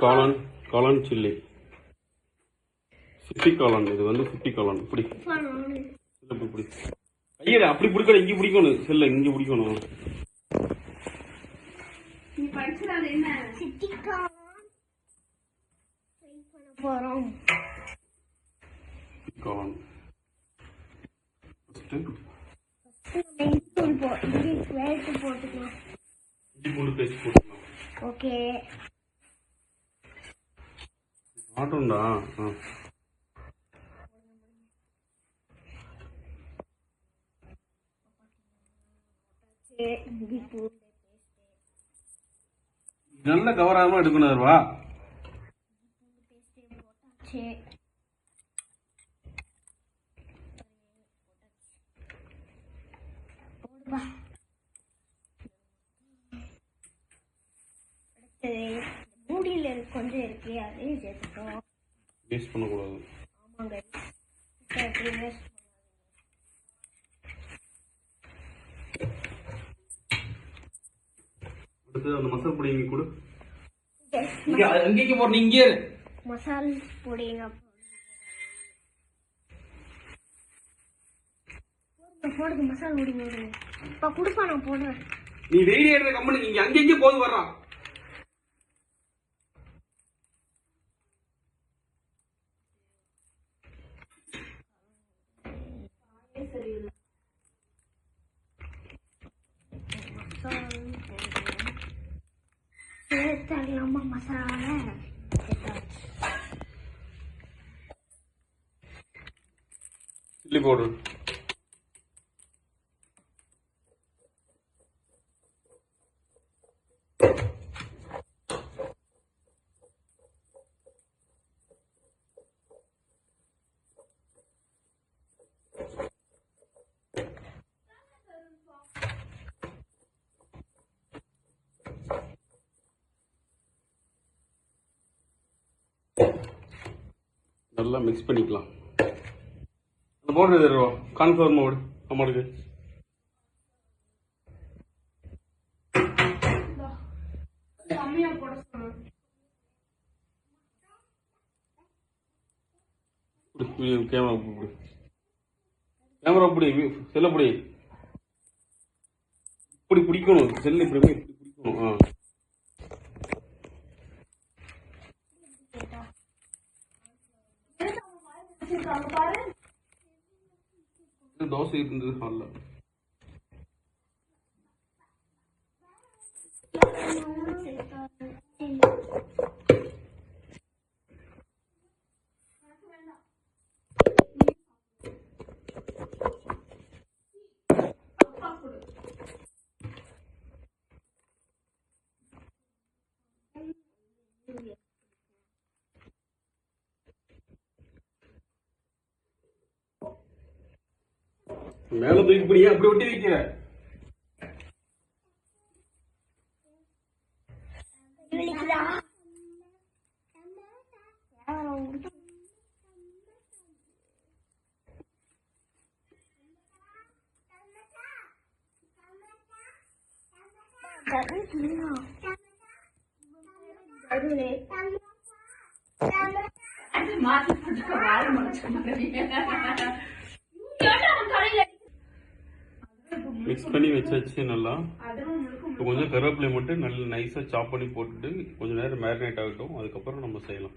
காளான் காளான் சில்லி. சிப்பி காளான் இது வந்து சிப்பி காளான். இப்படி. இல்ல, இப்படி இப்படி கையில அப்படி பிடிக்கணும் இங்க பிடிக்கணும். செல்ல இங்க பிடிக்கணும். போறோம். காளான். போட்டுக்கலாம். ஓகே ஆட்டோண்டா? நல்ல கவராம எடுக்கணும் வா போடுப்பா மூடியில் கொஞ்சம் இருக்கு அதையும் சேர்த்துட்டோம் வேஸ்ட் பண்ணக்கூடாது. ஆமாங்க. waste அடுத்து அந்த மசாலா பொடி இங்க கொடு. இங்க அங்கேக்கு போறீங்க இங்கே இரு. மசால் பொடிங்க. போடுங்க, மசால் பொடி போடுங்க. இப்போ கொடுப்பா நான் போடுறேன். நீ வெயில் ஏறுற கம்பெனி இங்க அங்கே இங்கே போது வர்றான் மசால் பொடி சேர்த்தலாமா மசாலா சேர்த்தாச்சு நல்லா மிக்ஸ் பண்ணிக்கலாம். அந்த பவுடர் தருவா கான்ஃபிளவர் மாவு சொன்னான் கேமரா பிடி கேமரா பிடி செல்ல பிடி. இப்படி பிடிக்கணும். செல்லு இப்படி இப்படி பிடிக்கணும். ஆ பாரு இது தோசை இருந்தது ஹாலில் மேல தூக்கி பிடிங்க அப்படி ஒட்டி வைக்கிற விழிக்குதா கேமரா விட்டு கருதுனா. கருது. அது மாத்தி மிக்ஸ் பண்ணி வச்சாச்சு நல்லா. இப்போ கொஞ்சம் கருவேப்பிலை மட்டும் நல்லா நைஸாக சாப் பண்ணி போட்டுட்டு கொஞ்சம் நேரம் மேரினேட் ஆகட்டும். அதுக்கப்புறம் நம்ம செய்யலாம்.